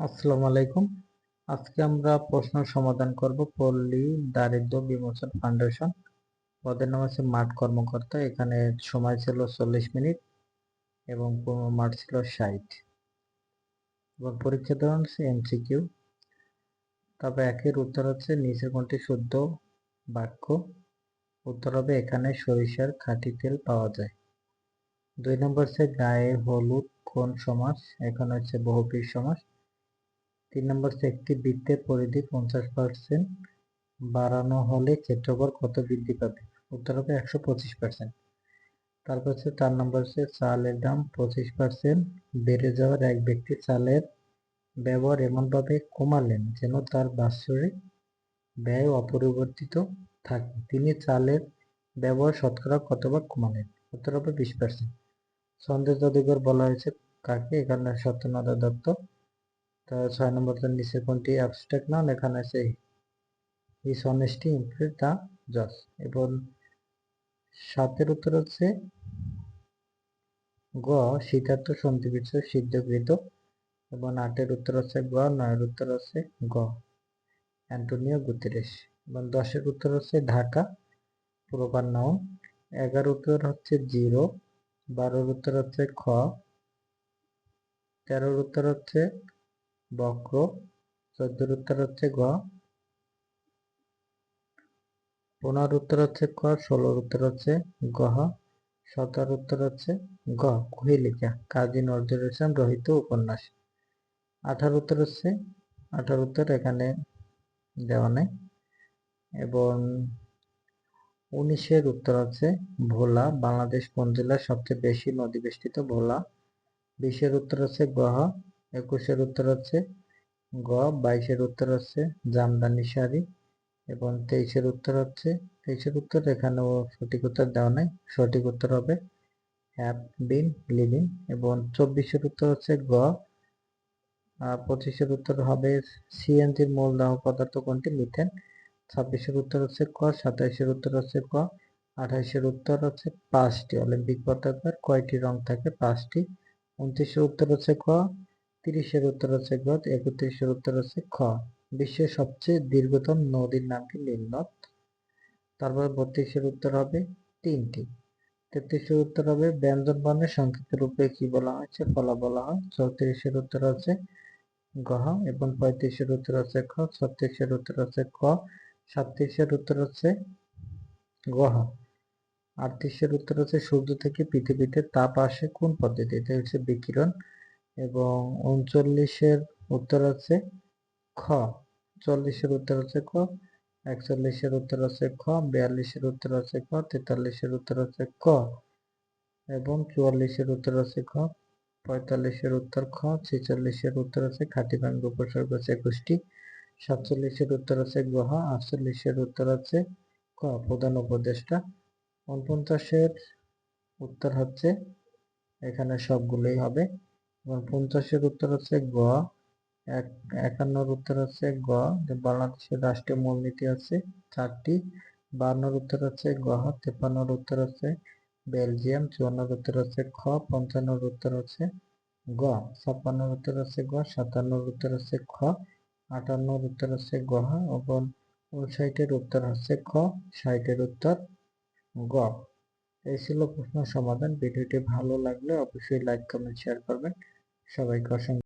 আসসালামু আলাইকুম। আজকে আমরা প্রশ্ন সমাধান করব পল্লী দারিদ্র বিমোচন ফাউন্ডেশন। পদের নাম আছে মাঠ কর্মকর্তা। এখানে সময় ছিল চল্লিশ মিনিট এবং মাঠ ছিল ষাট। এবং পরীক্ষা দেওয়া হচ্ছে এমসিকিউ। তবে একের উত্তর হচ্ছে নিচের কোনটি শুদ্ধ বাক্য। উত্তর হবে এখানে সরিষার খাঁটি তেল পাওয়া যায়। দুই নম্বর হচ্ছে গায়ে হলুদ কোন সমাস? এখানে হচ্ছে বহুপীর সমাস। তিন নম্বর হচ্ছে একটি বৃত্তের পরিধি পঞ্চাশ পার্সেন্ট বাড়ানো হলে ক্ষেত্রফল কত বৃদ্ধি পাবে? উত্তর হবে একশো পঁচিশ পার্সেন্ট তারপর হচ্ছে চার নম্বর হচ্ছে চালের দাম পঁচিশ পার্সেন্ট বেড়ে যাওয়ার এক ব্যক্তি চালের ব্যবহার এমনভাবে কমালেন যেন তার বাৎসরিক ব্যয় অপরিবর্তিত থাকে। তিনি চালের ব্যবহার শতকরা কতবার কমালেন? উত্তর হবে বিশ পার্সেন্ট সন্দেশ জাদুঘর বলা হয়েছে কাকে? এখানে সত্যনারায়ণ দত্ত। ছয় নম্বর নিচে কোনটি? অ্যাবস্ট্রাক্ট নাউন এখানে আছে ইস অনেস্টি ইমপ্রেস দ্য জজ এবং সাতের উত্তর হচ্ছে, গ শীতার্থ সন্ধিবিচ্ছ সিদ্ধকৃত। এবং আটের উত্তর হচ্ছে গ, নয়ের উত্তর হচ্ছে গ। অ্যান্টোনিও গুতেরেস এবং দশের উত্তর হচ্ছে ঢাকা প্রবার নাউন এগারো উত্তর হচ্ছে জিরো। বারোর উত্তর হচ্ছে খ। তেরোর উত্তর হচ্ছে বক্র চোদ্দোর উত্তর হচ্ছে গ। পনেরোর উত্তর হচ্ছে ক ষোলোর উত্তর হচ্ছে গহ সতের উত্তর হচ্ছে গ কুহিলিকা কাজী নজরুল ইসলাম রহিত উপন্যাস। আঠারো উত্তর হচ্ছে আঠারো উত্তর এখানে দেওয়া নেই। এবং উনিশের উত্তর হচ্ছে ভোলা, বাংলাদেশ কোন জেলার সবচেয়ে বেশি নদী বেষ্টিত ভোলা? বিশের উত্তর হচ্ছে গহ একুশের উত্তর হচ্ছে গ, বাইশের উত্তর হচ্ছে জামদানি শাড়ি এবং তেইশের উত্তর হচ্ছে, তেইশের উত্তর এখানেও সঠিক উত্তর দেওয়া নেই, সঠিক উত্তর হবে হ্যাভ বিন লিভিং এবং চব্বিশের উত্তর হচ্ছে গ পঁচিশের উত্তর হবে সিএনজির মূল দাহ পদার্থ কোনটি? মিথেন। ছাব্বিশের উত্তর হচ্ছে ক, সাতাইশের উত্তর হচ্ছে ক, আঠাইশের উত্তর হচ্ছে পাঁচটি। অলিম্পিক পতাকার কয়টি রং থাকে? পাঁচটি। উনত্রিশের উত্তর হচ্ছে ক তিরিশের উত্তর হচ্ছে গ একত্রিশের উত্তর হচ্ছে খ। বিশ্বের সবচেয়ে দীর্ঘতম নদীর নাম কি? নীলনদ তারপর বত্রিশের উত্তর হবে তিনটি। তেত্রিশের উত্তর হবে ব্যঞ্জন বর্ণের সংক্ষিপ্ত রূপে কি বলা হয়েছে? ফলা বলা হয় চৌত্রিশের উত্তর হচ্ছে গহ এবং পঁয়ত্রিশের উত্তর হচ্ছে খ, ছত্রিশের উত্তর হচ্ছে ক, সাতত্রিশের উত্তর হচ্ছে গহ আটত্রিশের উত্তর হচ্ছে সূর্য থেকে পৃথিবীতে তাপ আসে কোন পদ্ধতিতে? হচ্ছে বিকিরণ। এবং উনচল্লিশের উত্তর আছে খ চল্লিশের উত্তর আছে খ একচল্লিশের উত্তর আছে খ বিয়াল্লিশের উত্তর আছে খ তেতাল্লিশের উত্তর আছে ক এবং চুয়াল্লিশের উত্তর আছে খ পঁয়তাল্লিশের উত্তর খ ছেচল্লিশের উত্তর আছে খাটি ব্যঙ্গ উপসর্গ আছে একুশটি সাতচল্লিশের উত্তর আছে গহ আটচল্লিশের উত্তর আছে ক প্রধান উপদেষ্টা উনপঞ্চাশের উত্তর হচ্ছে এখানে সবগুলোই হবে পঞ্চাশের উত্তর হচ্ছে গ এক একান্নর উত্তর হচ্ছে গ বাংলাদেশের রাষ্ট্রীয় মূলনীতি আছে চারটি বান্নর উত্তর হচ্ছে গ তেপান্নর উত্তর হচ্ছে বেলজিয়াম চুয়ান্নর উত্তর হচ্ছে খ পঞ্চান্নর উত্তর হচ্ছে গ ছাপ্পান্নর উত্তর হচ্ছে গ সাতান্নর উত্তর হচ্ছে খ আটান্নর উত্তর হচ্ছে গ এবং উনষাটের উত্তর হচ্ছে খ ষাটের উত্তর গ এই ছিল প্রশ্ন সমাধান। ভিডিওটি ভালো লাগলে অবশ্যই লাইক কমেন্ট শেয়ার করবেন। সবাইকে অসংখ্য